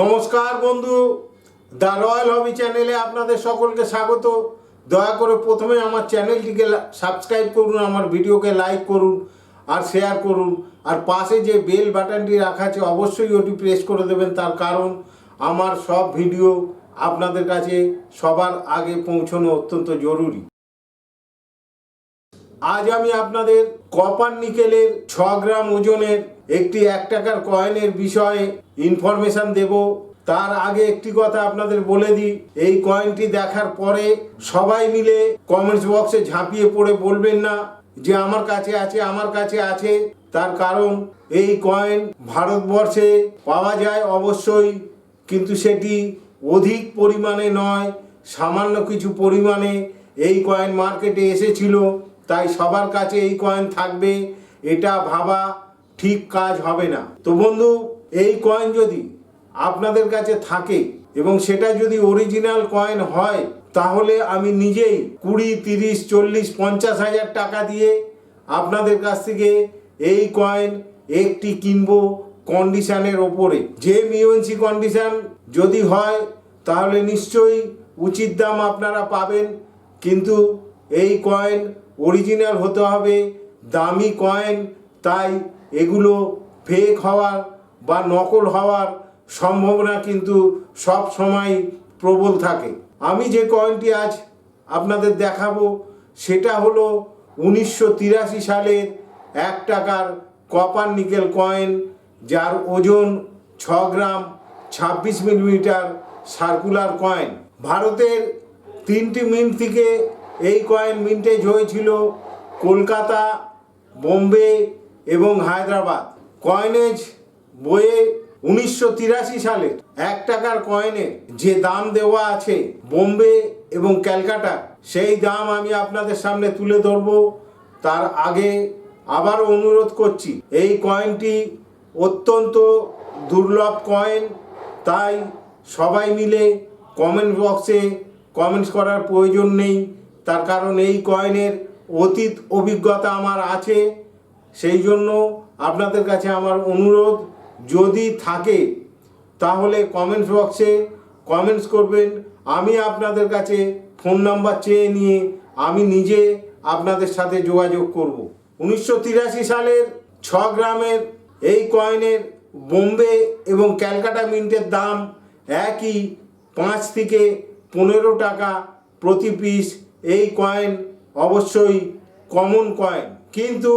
নমস্কার বন্ধু, the royal হবি চ্যানেলে আপনাদের সকলকে স্বাগত। দয়া করে প্রথমে আমার চ্যানেলটিকে সাবস্ক্রাইব করুন, আমার ভিডিওকে লাইক করুন আর শেয়ার করুন। আর পাশে যে বেল বাটনটি রাখা আছে, অবশ্যই ওটি প্রেস করে দেবেন। তার কারণ আমার সব ভিডিও আপনাদের কাছে সবার আগে পৌঁছানো অত্যন্ত জরুরি। আজ আমি আপনাদের কপার নিকেলের ছ গ্রাম ওজনের একটি এক টাকার কয়েনের বিষয়ে ইনফরমেশন দেব। তার আগে একটি কথা আপনাদের বলে দিই। এই কয়েনটি দেখার পরে সবাই মিলে কমেন্টস বক্সে ঝাঁপিয়ে পড়ে বলবেন না যে আমার কাছে আছে, আমার কাছে আছে। তার কারণ এই কয়েন ভারতবর্ষে পাওয়া যায় অবশ্যই, কিন্তু সেটি অধিক পরিমাণে নয়, সামান্য কিছু পরিমাণে এই কয়েন মার্কেটে এসেছিল। তাই সবার কাছে এই কয়েন থাকবে, এটা ভাবা ঠিক কাজ হবে না। তো বন্ধু, এই কয়েন যদি আপনাদের কাছে থাকে এবং সেটা যদি অরিজিনাল কয়েন হয়, তাহলে আমি নিজেই কুড়ি, তিরিশ, চল্লিশ, পঞ্চাশ হাজার টাকা দিয়ে আপনাদের কাছ থেকে এই কয়েন একটি কিনবো কন্ডিশনের ওপরে। যে মিউএনসি কন্ডিশন যদি হয়, তাহলে নিশ্চয়ই উচিত দাম আপনারা পাবেন। কিন্তু এই কয়েন অরিজিনাল হতে হবে, দামি কয়েন তাই এগুলো ফেক হওয়ার বা নকল হওয়ার সম্ভাবনা কিন্তু সব সময় প্রবল থাকে। আমি যে কয়েনটি আজ আপনাদের দেখাবো, সেটা হলো উনিশশো তিরাশি সালের এক টাকার কপার নিকেল কয়েন যার ওজন ছ গ্রাম ছাব্বিশ মিলিমিটার সার্কুলার কয়েন ভারতের তিনটি মিন্ট থেকে এই কয়েন মিন্টেজ হয়েছিল কলকাতা, বোম্বে এবং হায়দ্রাবাদ। কয়েনেজ বইয়ে উনিশশো তিরাশি সালে এক টাকার কয়েনে যে দাম দেওয়া আছে, বোম্বে এবং ক্যালকাটা, সেই দাম আমি আপনাদের সামনে তুলে ধরবো। তার আগে আবারও অনুরোধ করছি, এই কয়েনটি অত্যন্ত দুর্লভ কয়েন তাই সবাই মিলে কমেন্ট বক্সে কমেন্টস করার প্রয়োজন নেই। তার কারণ এই কয়েনের অতীত অভিজ্ঞতা আমার আছে। সেই জন্য আপনাদের কাছে আমার অনুরোধ, যদি থাকে, তাহলে কমেন্টস বক্সে কমেন্টস করবেন। আমি আপনাদের কাছে ফোন নাম্বার চেয়ে নিয়ে আমি নিজে আপনাদের সাথে যোগাযোগ করব। উনিশশো তিরাশি সালের ছ গ্রামের এই কয়েনের বোম্বে এবং ক্যালকাটা মিন্টের দাম একই পাঁচ থেকে পনেরো টাকা প্রতি পিস এই কয়েন অবশ্যই কমন কয়েন কিন্তু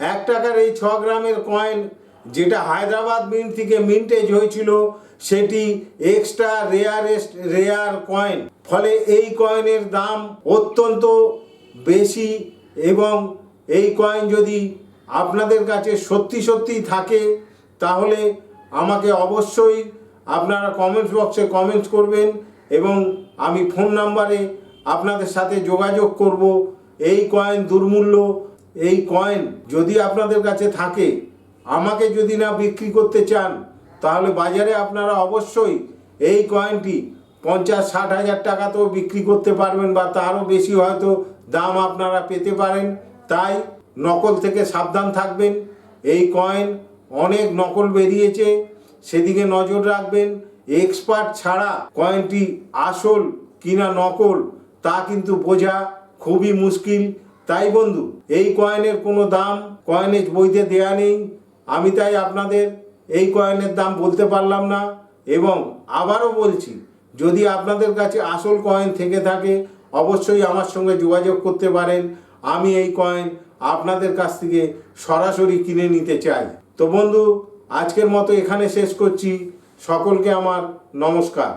এক টাকার এই ছ গ্রামের কয়েন যেটা হায়দ্রাবাদ মিন্ট থেকে মিন্টেজ হয়েছিল, সেটি এক্সট্রা রেয়ারেস্ট রেয়ার কয়েন ফলে এই কয়েনের দাম অত্যন্ত বেশি এবং এই কয়েন যদি আপনাদের কাছে সত্যি সত্যি থাকে, তাহলে আমাকে অবশ্যই আপনারা কমেন্টস বক্সে কমেন্টস করবেন এবং আমি ফোন নাম্বারে আপনাদের সাথে যোগাযোগ করব। এই কয়েন দুর্মূল্য এই কয়েন যদি আপনাদের কাছে থাকে, আমাকে যদি না বিক্রি করতে চান, তাহলে বাজারে আপনারা অবশ্যই এই কয়েনটি পঞ্চাশ, ষাট হাজার টাকাতেও বিক্রি করতে পারবেন বা তারও বেশি হয়তো দাম আপনারা পেতে পারেন। তাই নকল থেকে সাবধান থাকবেন। এই কয়েন অনেক নকল বেরিয়েছে, সেদিকে নজর রাখবেন। এক্সপার্ট ছাড়া কয়েনটি আসল কিনা নকল, তা কিন্তু বোঝা খুবই মুশকিল। তাই বন্ধু, এই কয়েনের কোনো দাম কয়েনেজ বইতে দেয়া নেই। আমি তাই আপনাদের এই কয়েনের দাম বলতে পারলাম না এবং আবারও বলছি, যদি আপনাদের কাছে আসল কয়েন থেকে থাকে, অবশ্যই আমার সঙ্গে যোগাযোগ করতে পারেন। আমি এই কয়েন আপনাদের কাছ থেকে সরাসরি কিনে নিতে চাই। তো বন্ধু, আজকের মতো এখানে শেষ করছি। সকলকে আমার নমস্কার।